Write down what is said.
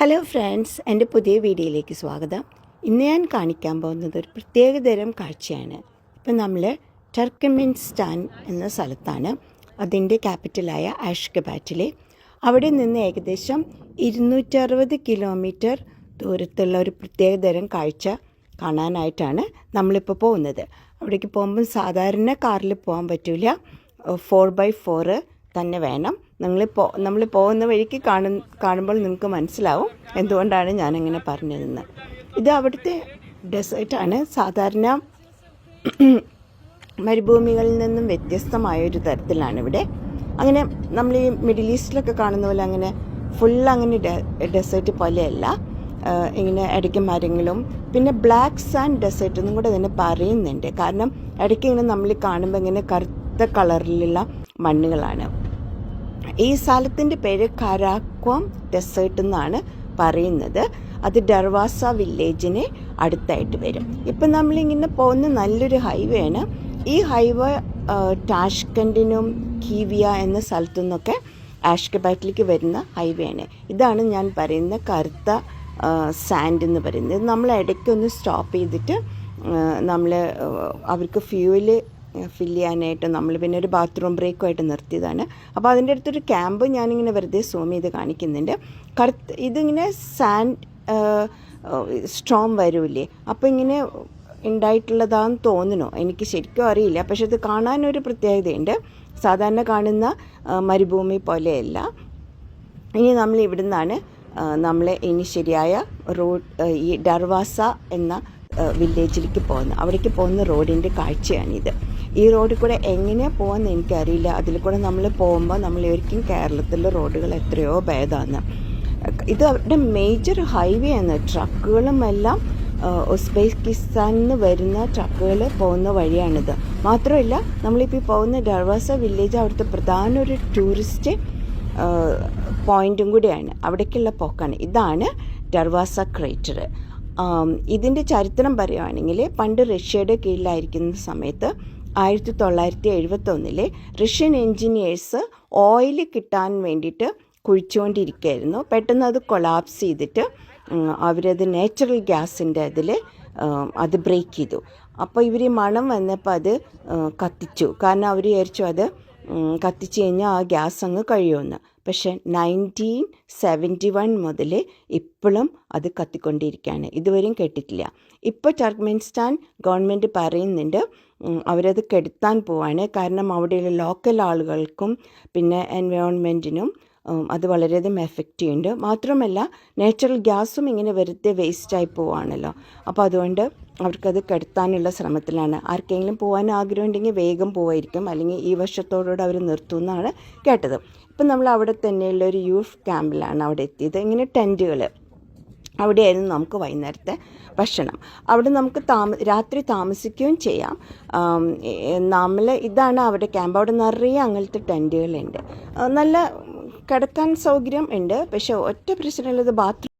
Hello friends എന്റെ പുതിയ വീഡിയോയിലേക്ക് സ്വാഗതം. ഇന്ന് ഞാൻ കാണിക്കാൻ പോകുന്നത് ഒരു പ്രത്യേകതരം കാഴ്ചയാണ്. ഇപ്പം നമ്മൾ ടർക്കമിൻസ്റ്റാൻ എന്ന സ്ഥലത്താണ്. അതിന്റെ ക്യാപിറ്റലായ ആഷ്കബാറ്റിലെ അവിടെ നിന്ന് ഏകദേശം ഇരുന്നൂറ്ററുപത് കിലോമീറ്റർ ദൂരത്തുള്ള ഒരു പ്രത്യേകതരം കാഴ്ച കാണാനായിട്ടാണ് നമ്മളിപ്പോൾ പോകുന്നത്. അവിടേക്ക് പോകുമ്പം സാധാരണ കാറിൽ പോകാൻ പറ്റില്ല ഫോർ ബൈ ഫോറ് തന്നെ വേണം. നിങ്ങൾ പോ നമ്മൾ പോകുന്ന വഴിക്ക് കാണു കാണുമ്പോൾ നിങ്ങൾക്ക് മനസ്സിലാവും എന്തുകൊണ്ടാണ് ഞാനങ്ങനെ പറഞ്ഞതെന്ന് ഇത് അവിടുത്തെ ഡെസേർട്ടാണ് സാധാരണ മരുഭൂമികളിൽ നിന്നും വ്യത്യസ്തമായ ഒരു തരത്തിലാണ് ഇവിടെ. അങ്ങനെ നമ്മൾ ഈ മിഡിൽ ഈസ്റ്റിലൊക്കെ കാണുന്ന പോലെ അങ്ങനെ ഫുൾ അങ്ങനെ ഡെസേർട്ട് പോലെയല്ല. ഇങ്ങനെ ഇടയ്ക്ക് മരങ്ങളും പിന്നെ ബ്ലാക്ക് സാൻഡ് ഡെസേർട്ട് എന്നും കൂടെ തന്നെ പറയുന്നുണ്ട്. കാരണം ഇടയ്ക്ക് ഇങ്ങനെ നമ്മൾ കാണുമ്പോൾ ഇങ്ങനെ കറുത്ത കളറിലുള്ള മണ്ണുകളാണ്. ഈ സ്ഥലത്തിന്റെ പേര് കരാക്വം ഡെസേർട്ട് എന്നാണ് പറയുന്നത്. അത് ഡർവാസ വില്ലേജിന് അടുത്തായിട്ട് വരും. ഇപ്പം നമ്മളിങ്ങനെ പോകുന്ന നല്ലൊരു ഹൈവേ ആണ്. ഈ ഹൈവേ ടാഷ്കൻഡിനും കീവിയ എന്ന സ്ഥലത്തു നിന്നൊക്കെ ആഷ്കബാറ്റിലേക്ക് വരുന്ന ഹൈവേ ആണ്. ഇതാണ് ഞാൻ പറയുന്ന കറുത്ത സാൻഡ് എന്ന് പറയുന്നത്. നമ്മൾ ഇടയ്ക്കൊന്ന് സ്റ്റോപ്പ് ചെയ്തിട്ട് നമ്മൾ അവർക്ക് ഫ്യൂവൽ ഫില്ല് ചെയ്യാനായിട്ട് നമ്മൾ പിന്നെ ഒരു ബാത്റൂം ബ്രേക്കുമായിട്ട് നിർത്തിയതാണ്. അപ്പോൾ അതിന്റെ അടുത്തൊരു ക്യാമ്പ് ഞാനിങ്ങനെ വെറുതെ സൂം ചെയ്ത് കാണിക്കുന്നുണ്ട്. കറുത്ത് ഇതിങ്ങനെ സാൻഡ് സ്ട്രോം വരൂലേ അപ്പോൾ ഇങ്ങനെ ഉണ്ടായിട്ടുള്ളതാന്ന് തോന്നുന്നു. എനിക്ക് ശരിക്കും അറിയില്ല. പക്ഷെ ഇത് കാണാനൊരു പ്രത്യേകതയുണ്ട്. സാധാരണ കാണുന്ന മരുഭൂമി പോലെയല്ല. ഇനി നമ്മൾ ഇവിടുന്നാണ് നമ്മളെ ഇനി ശരിയായ റോഡ് ഈ ഡർവാസ എന്ന വില്ലേജിലേക്ക് പോകുന്നത്. അവിടേക്ക് പോകുന്ന റോഡിന്റെ കാഴ്ചയാണിത്. ഈ റോഡിൽ കൂടെ എങ്ങനെ പോകാമെന്ന് എനിക്കറിയില്ല. അതിൽ കൂടെ നമ്മൾ പോകുമ്പോൾ നമ്മൾ ഒരിക്കലും കേരളത്തിലെ റോഡുകൾ എത്രയോ ഭേദമാണ്. ഇത് അവരുടെ മേജർ ഹൈവേ ആണ്. ട്രക്കുകളും എല്ലാം ഉസ്ബെക്കിസ്ഥാനിൽ നിന്ന് വരുന്ന ട്രക്കുകൾ പോകുന്ന വഴിയാണിത്. മാത്രമല്ല നമ്മളിപ്പോൾ പോകുന്ന ഡർവാസ വില്ലേജ് അവിടുത്തെ പ്രധാന ഒരു ടൂറിസ്റ്റ് പോയിന്റും കൂടിയാണ്. അവിടേക്കുള്ള പോക്കാണ്. ഇതാണ് ഡർവാസ ക്രേറ്റർ ഇതിന്റെ ചരിത്രം പറയുകയാണെങ്കിൽ പണ്ട് റഷ്യയുടെ കീഴിലായിരിക്കുന്ന സമയത്ത് ആയിരത്തി തൊള്ളായിരത്തി എഴുപത്തൊന്നിലെ റഷ്യൻ എൻജിനീയേഴ്സ് ഓയിൽ കിട്ടാൻ വേണ്ടിയിട്ട് കുഴിച്ചുകൊണ്ടിരിക്കുകയായിരുന്നു പെട്ടെന്ന് അത് കൊളാപ്സ് ചെയ്തിട്ട് അവരത് നാച്ചുറൽ ഗ്യാസിന്റെ അതിൽ അത് ബ്രേക്ക് ചെയ്തു. അപ്പോൾ ഇവർ മണം വന്നപ്പോൾ അത് കത്തിച്ചു. കാരണം അവർ വിചാരിച്ചു അത് കത്തിച്ച് കഴിഞ്ഞാൽ ആ ഗ്യാസ് അങ്ങ് കഴിയുമെന്ന്. പക്ഷേ നയന്റീൻ സെവന്റി വൺ മുതൽ ഇപ്പോഴും അത് കത്തിക്കൊണ്ടിരിക്കുകയാണ്. ഇതുവരെയും കെട്ടിട്ടില്ല. ഇപ്പോൾ ടർക്ക്മെനിസ്ഥാൻ ഗവൺമെന്റ് പറയുന്നുണ്ട് അവരത് കെടുത്താൻ പോവാണ്. കാരണം അവിടെയുള്ള ലോക്കൽ ആളുകൾക്കും പിന്നെ എൻവയോൺമെന്റിനും അത് വളരെയധികം എഫക്റ്റ് ചെയ്യുന്നുണ്ട്. മാത്രമല്ല നാച്ചുറൽ ഗ്യാസും ഇങ്ങനെ വെറുതെ വേസ്റ്റായി പോവാണല്ലോ. അപ്പോൾ അതുകൊണ്ട് അവർക്കത് കെടുത്താനുള്ള ശ്രമത്തിലാണ്. ആർക്കെങ്കിലും പോകാൻ ആഗ്രഹമുണ്ടെങ്കിൽ വേഗം പോവായിരിക്കും. അല്ലെങ്കിൽ ഈ വർഷത്തോടുകൂടെ അവർ നിർത്തുമെന്നാണ് കേട്ടത്. ഇപ്പം നമ്മൾ അവിടെ തന്നെയുള്ള ഒരു യൂത്ത് ക്യാമ്പിലാണ് അവിടെ എത്തിയത്. ഇങ്ങനെ ടെന്റുകൾ അവിടെയായിരുന്നു നമുക്ക് വൈകുന്നേരത്തെ ഭക്ഷണം. അവിടെ നമുക്ക് താമ രാത്രി താമസിക്കുകയും ചെയ്യാം. നമ്മൾ ഇതാണ് അവിടെ ക്യാമ്പ് അവിടെ നിറയെ അങ്ങനത്തെ ടെന്റുകളുണ്ട് നല്ല കിടക്കാൻ സൗകര്യം ഉണ്ട്. പക്ഷേ ഒറ്റ പ്രശ്നമുള്ളത് ബാത്റൂം